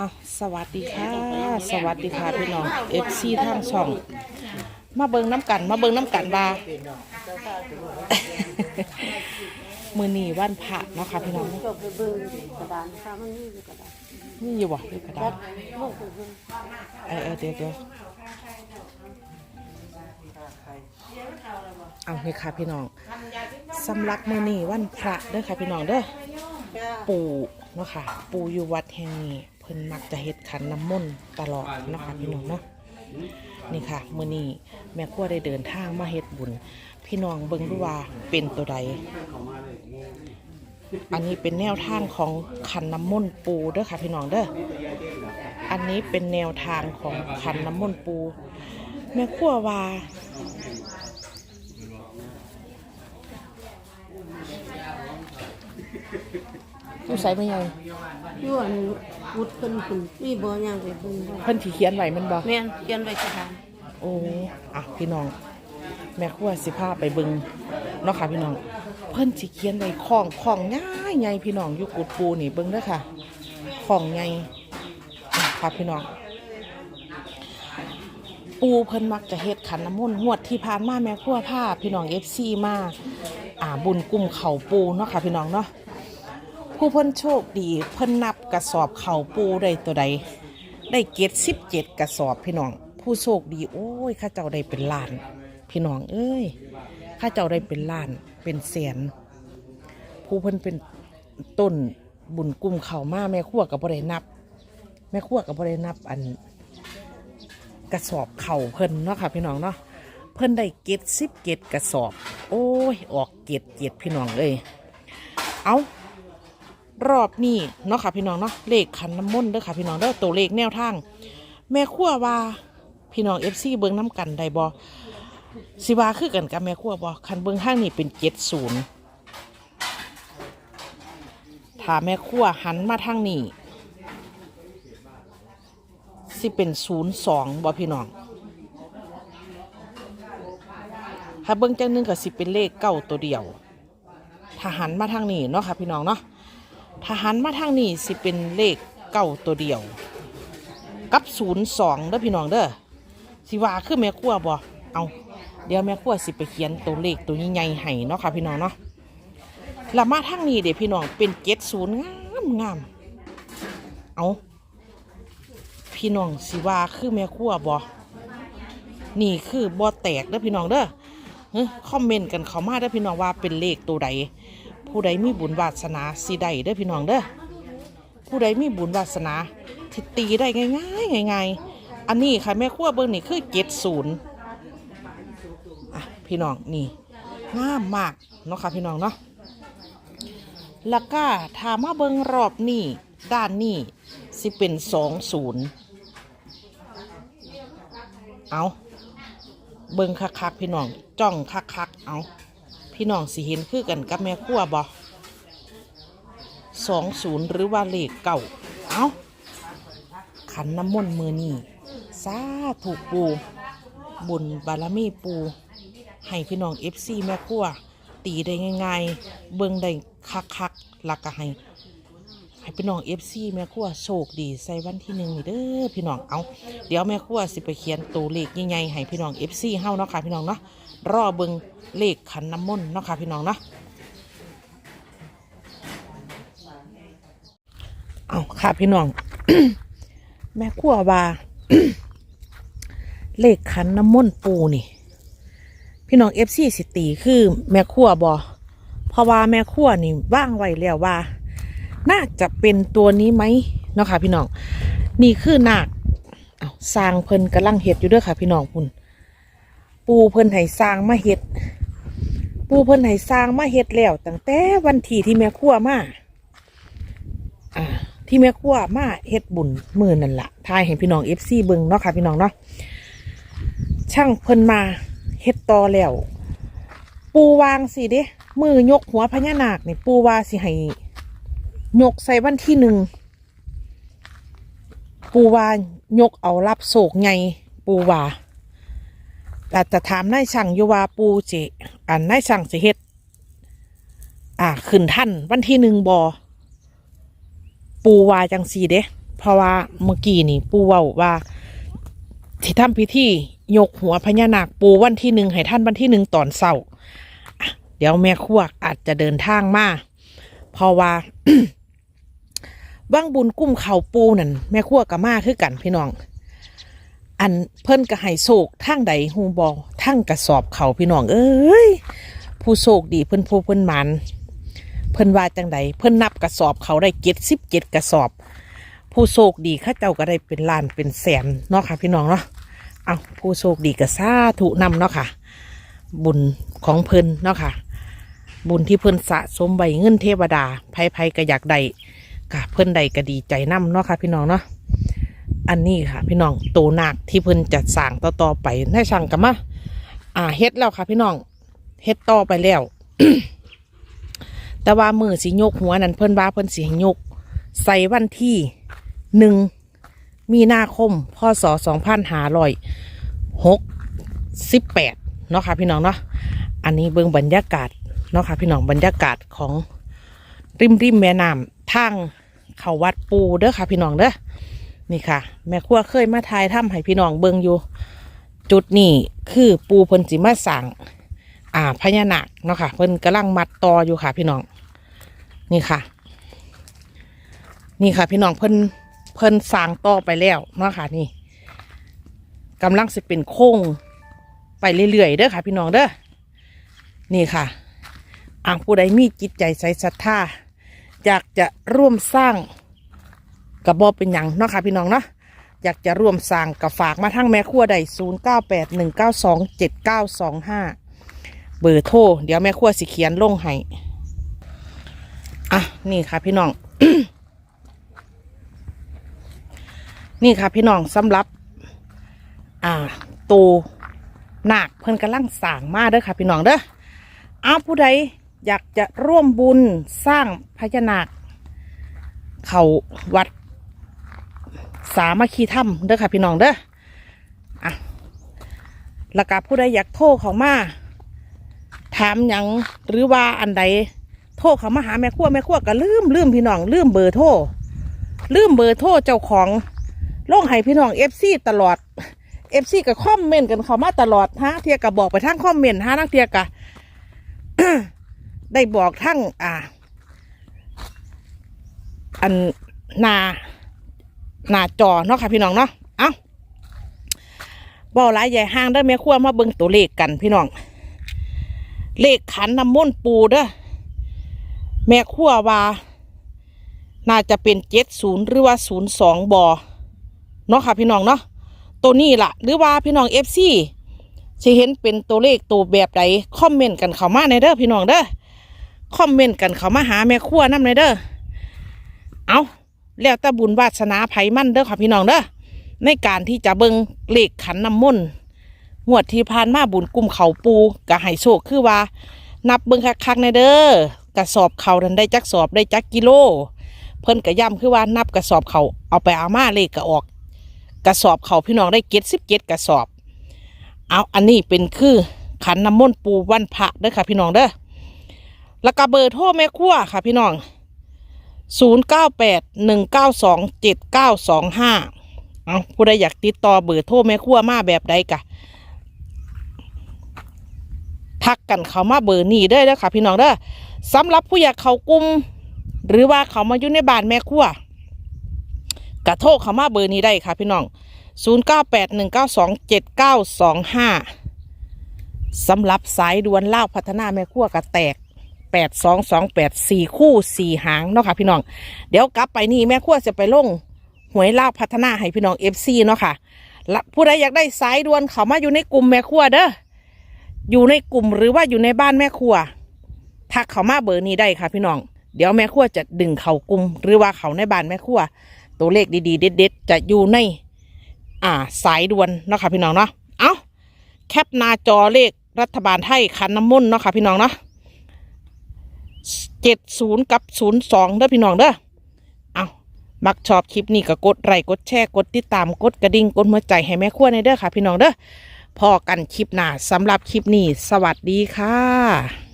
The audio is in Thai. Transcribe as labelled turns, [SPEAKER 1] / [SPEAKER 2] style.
[SPEAKER 1] อะสวัสดีค่ะ สวัสดีค่ะพี่น้องเอฟซีทางช่อง มาเบิงน้ำกัน มาเบิงน้ำกันว่ามือนีวันพระเนาะค่ะพี่น้อง
[SPEAKER 2] จบไปเบิ่งกระดานค่ะมันนี่อยู่กระดาน
[SPEAKER 1] นี่อยู่บ่ในกระดาษ
[SPEAKER 2] ลูกไปเบิ่ง
[SPEAKER 1] เออเออเดี๋ยวเดี๋ยวเอานี่ค่ะพี่น้องสำหรับมือนีวันพระเด้อค่ะพี่น้องเด้อ ปู่เนาะค่ะ ปู่อยู่วัดแห่งนี้ เพิ่นมักจะเฮ็ดขันน้ำมนต์ตลอดเนาะค่ะพี่น้องเนาะนี่ค่ะมื้อนี้แม่ครัวได้เดินทางมาเฮ็ดบุญ พี่น้องเบิ่งดูว่าเป็นตัวใดอันนี้เป็นแนวทางของขันน้ำมนต์ปูเด้อค่ะพี่น้องเด้อ อันนี้เป็นแนวทางของขันน้ำมนต์ปู แม่ครัวว่า ผู้ใส่ไม่ยัง
[SPEAKER 2] อยู่อันวุดเพิ่นคุณมีบ่ย่างไปเบิ่งบ่
[SPEAKER 1] เพิ่นที่เขียนไว้มันบ่
[SPEAKER 2] แม่นเขียนไว้กระดาน
[SPEAKER 1] โอ้อะพี่น้อง แม่ครัวสิพาไปเบิงเนาะค่ะพี่น้อง เพิ่นสิเขียนไว้ของของง่ายใหญ่พี่น้องอยู่กุดปูนี่เบิ่งเด้อค่ะของใหญ่อะค่ะพี่น้องปูเพิ่นมักจะเฮ็ดขันน้ำมนต์งวดที่ผ่านมาแม่ครัวพาพี่น้อง FC มาอ่าบุญกลุ่มเขาปูเนาะค่ะพี่น้องเนาะ ผู้เพิ่นโชคดีเพิ่นนับกระสอบเข่าปูได้ตัวใด ได้เกตสิบเจ็ดกระสอบพี่น้อง ผู้โชคดีโอ้ยข้าเจ้าได้เป็นล้าน พี่น้องเอ้ยข้าเจ้าได้เป็นล้านเป็นแสนผู้เพิ่นเป็นต้นบุญกลุ่มเข่ามาแม่ขั้วกับบรินับ แม่ขั้วกับบรินับอันกระสอบเข่าเพิ่นเนาะค่ะพี่น้องเนาะเพิ่นได้เกตสิบเกตกระสอบ โอ้ยออกเกตเกตพี่น้องเอ้ยเอา รอบนี้เนาะค่ะพี่น้องเนาะเลขขันน้ำมนต์เด้อค่ะพี่น้องเด้อตัวเลขแนวทาง แม่ขั้วว่าพี่น้องเอฟซีเบิ้งน้ำกันได้บอสิว่าคือกันกับแม่ขั้วบอคันเบิ้งข้างนี้เป็นเจ็ดศูนย์ถ้าแม่ขั้วหันมาทางนี้สิเป็นศูนย์สองบอพี่น้องถ้าเบิ้งจังหนึงก็สิเป็นเลขเก้าตัวเดียวถ้าหันมาทางนี้เนาะค่ะพี่น้องเนาะ ถ้าหันมาทางนี้สิเป็นเลขเก้าตัวเดียว กับศูนย์สองเด้อพี่น้องเด้อสิว่าคือแม่ขั้วบ่เอาเดี๋ยวแม่ขั้วสิไปเขียนตัวเลขตัวใหญ่ๆให้เนาะค่ะพี่น้องเนาะแล้วมาทางนี้เดี๋ยวพี่น้องเป็นเจ็ดศูนย์งามงามเอาพี่น้องสิว่าคือแม่ขั้วบ่นี่คือบ่แตกเด้อพี่น้องเด้อเฮ้ยคอมเมนต์กันเข้ามาเด้อพี่น้องว่าเป็นเลขตัวใด ผู้ใดมีบุญวาสนาสิได้เด้อพี่น้องเด้อผู้ใดมีบุญวาสนาที่ตีได้ง่ายๆง่ายๆอันนี้ค่ะแม่ขั้วเบิ้งนี่คือเจ็ดศูนย์อะพี่น้องนี่งามมากเนาะค่ะพี่น้องเนาะแล้วก็ถามมาเบิ้งรอบนี่ด้านนี่สิเป็นสองศูนย์เอาเบิ้งคักๆพี่น้องจ้องคักๆเอา พี่น้องสิเห็นคือกันกับแม่ขั้วบอสองศูนย์หรือว่าเลขเก่าเอาขันน้ำมนต์มือนี่สาถูกปู บุญบารมีปู ให้พี่น้องเอฟซีแม่ขั้วตีได้ง่ายๆ เบิ่งได้คักๆหลักก็ให้ให้พี่น้องเอฟซีแม่ขั้วโชคดีใส่วันที่หนึ่งนี่เด้อพี่น้องเอาเดี๋ยวแม่ขั้วสิไปเขียนตัวเลขใหญ่ๆให้พี่น้องเอฟซีเฮ้าเนาะค่ะพี่น้องเนาะ รอเบิงเลขขันน้ำมนต์เนาะค่ะพี่น้องเนาะเอาค่ะพี่น้อง แม่ขั้วว่าเลขขันน้ำมนต์ปูนี่ พี่น้องเอฟซีสิตีคือแม่ขั้วบอเพราะว่าแม่ขั้วนี่ว่างไว้แล้วว่า น่าจะเป็นตัวนี้ไหมเนาะค่ะพี่น้อง นี่คือนาคเอาสร้างเพิ่นกำลังเห็ดอยู่ด้วยค่ะพี่น้องคุณ ปูเพิ่นให้สร้างมาเฮ็ด ปูเพิ่นให้สร้างมาเฮ็ดแล้วตั้งแต่วันที่ที่แม่ครัวมาอ่าที่แม่ครัวมาเฮ็ดบุญมือนั่นละทายให้พี่น้อง FC เบิงเนาะค่ะพี่น้องเนาะช่างเพิ่นมาเฮ็ดต่อแล้ว ปูวางสิเด้มือยกหัวพญานาคนี่ปูว่าสิให้ยกใส่วันที่หนึ่งปูว่ายกเอารับโศกไงปูว่า แต่จะถามนายช่างอยู่ว่าปูจิอันนายช่างสิเฮ็ดอ่าขึ้นท่านวันที่หนึ่งบอปูวาจังสีเด้เพราะว่าเมื่อกี้นี่ ปูว่าว่าที่ทำพิธียกหัวพญานาคปูวันที่หนึ่งให้ท่านวันที่หนึ่งตอนเศร้าอะเดี๋ยวแม่ครัวอาจจะเดินทางมาเพราะว่าว่างบุญกุ้มเขาปูนั่นแม่ครัวกับมาคือกันพี่น้อง อันเพิ่นก็ให้โศกทั้งใดฮูบอทั้งกระสอบเขาพี่น้องเอ้ยผู้โศกดีเพิ่นผู้เพิ่นมันเพิ่นว่าจังใดเพิ่นนับกระสอบเขาได้เจ็ดสิบเจ็ดกระสอบ ผู้โชคดีข้าเจ้าก็ได้เป็นล้านเป็นแสนเนาะค่ะ พี่น้องเนาะเอาผู้โชคดีก็สาธุนำเนาะค่ะ บุญของเพิ่นเนาะค่ะ บุญที่เพิ่นสะสมใบเงินเทวดาภัยภัยก็อยากได้ค่ะเพิ่นใดก็ดีใจนำเนาะค่ะ พี่น้องเนาะ อันนี้ค่ะพี่น้องโตนาคที่เพิ่นจัดสร้างต่อๆไปในช่างกันมาอ่าเฮ็ดแล้วค่ะ พี่น้องเฮ็ดต่อไปแล้ว แต่ว่ามือสิยกหัวนั้นเพิ่นว่าเพิ่นสิให้ยกใส่วันที่หนึ่งมีนาคมพศสองพันห้าร้อยหกสิบแปดเนาะค่ะพี่น้องเนาะอันนี้เบิ่งบรรยากาศเนาะค่ะพี่น้องบรรยากาศของริมริมแม่น้ำทางเขาวัดปูเด้อค่ะพี่น้องเด้อ นี่ค่ะ แม่ครัวเคยมาทายถ้ำให้พี่น้องเบิ่งอยู่ จุดนี้คือปูเพิ่นสิมาสั่งอ่าพญานาคเนาะค่ะเพิ่นกำลังมัดตออยู่ค่ะ พี่น้อง นี่ค่ะ นี่ค่ะ พี่น้องเพิ่นเพิ่นสางต่อไปแล้วเนาะค่ะ นี่กำลังสิเป็นโค้งไปเรื่อยๆเด้อค่ะ พี่น้องเด้อนี่ค่ะอ่างผู้ใดมีจิตใจใส่ศรัทธาอยากจะร่วมสร้าง กับบอกเป็นอย่างเนาะค่ะพี่น้องเนาะอยากจะร่วมสร้างกับฝากมาทั้งแม่ครัวใดศูนย์เก้าแปดหนึ่งเก้าสองเจ็ดเก้าสองห้าเบอร์โทรเดี๋ยวแม่ครัวสิเขียนลงให้อะนี่ค่ะพี่น้อง นี่ค่ะพี่น้องสำหรับ อ่าตูหนาคเพิ่นกำลังสร้างมาเด้อค่ะพี่น้องเด้ออ้าวผู้ใดอยากจะร่วมบุญสร้างพญานาค เขาวัด สามัคคีธรรมเด้อค่ะพี่น้องเด้ออะแล้วก็ผู้ใดอยากโทรเขามา ถามหยังหรือว่าอันใดโทรเขามาหาแม่ครัวแม่ครัวก็ลืมลืมพี่น้องลืมเบอร์โทรลืมเบอร์โทรเจ้าของลงให้พี่น้องเอฟซีตลอดเอฟซีก็คอมเมนต์กันเขามาตลอดฮะเทียก็บอกไปทั้งคอมเมนต์ฮะนักเทียกะได้บอกทั้งอ่า อันนา หนาจอเนาะค่ะพี่น้องเนาะเอ้าบอหลายใหญ่ห้างได้แม่ครัวมาเบิ่งตัวเลขกันพี่น้อง เลขขันน้ำมนต์ปูเด้อแม่ครัวว่า น่าจะเป็นเจ็ดศูนย์หรือว่าศูนย์สองบอเนาะค่ะพี่น้องเนาะตัวนี้ล่ะ หรือว่าพี่น้องเอฟซีจะเห็นเป็นตัวเลขตัวแบบใดคอมเมนต์กันเข้ามาในเด้อพี่น้องเด้อคอมเมนต์กันเข้ามาหาแม่ครัวน้ำในเด้อเอา แล้วแต่บุญวาสนาไผมั่นเด้อค่ะพี่น้องเด้อในการที่จะเบิงเลขขันน้ำมนต์งวดที่ผ่านมาบุญกลุ่มเขาปูกะให้โชคคือว่า นับเบิ่งคักๆในเด้อกระสอบเขานั้นได้จักสอบได้จักกิโล เพิ่นกะย้ำคือว่านับกระสอบเขาเอาไปเอามาเลขก็ออก กระสอบเขาพี่น้องได้เก็ดสิบเก็ดกระสอบ เอาอันนี้เป็นคือขันน้ำมนต์ปูวันพระเด้อค่ะพี่น้องเด้อแล้วก็เบอร์โทรแม่ครัวค่ะพี่น้อง ศูนย์เก้าแปดหนึ่งเก้าสองเจ็ดเก้าสองห้าเอาผู้ใดอยากติดต่อเบอร์โทรแม่ครัวมาแบบใดกะทักกันเขามาเบอร์นี้ได้แล้วค่ะพี่น้องเด้อสำหรับผู้อยากเขากลุ่มหรือว่าเขามาอยู่ในบ้านแม่ครัวกระโทรเขามาเบอร์นี้ได้ค่ะพี่น้อง 0981927925สำหรับสายด่วนเล่าพัฒนาแม่ครัวกระแตก 82284คู่4หางเนาะค่ะพี่น้อง เดี๋ยวกลับไปนี่แม่ครัวจะไปลงหวยลาวพัฒนาให้พี่น้อง FC เนาะค่ะและผู้ใดอยากได้สายด่วนเขามาอยู่ในกลุ่มแม่ครัวเด้ออยู่ในกลุ่มหรือว่าอยู่ในบ้านแม่ครัวทักเขามาเบอร์นี้ได้ค่ะพี่น้อง เดี๋ยวแม่ครัวจะดึงเขากลุ่ม หรือว่าเขาในบ้านแม่ครัวตัวเลขดีๆ เด็ดๆ จะอยู่ใน อ่าสายด่วนเนาะค่ะพี่น้องเนาะเอาแคปหน้าจอเลขรัฐบาลไทยคันน้ำมนต์เนาะค่ะพี่น้องเนาะ เจ็ดศูนย์กับศูนย์สองเด้อพี่น้องเด้อเอามักชอบคลิปนี้ก็กดไลค์กดแชร์กดติดตามกดกระดิ่งกดหัวใจให้แม่ขั้วในเด้อค่ะ พี่น้องเด้อพอกันคลิปหน้าสำหรับคลิปนี้ สวัสดีค่ะ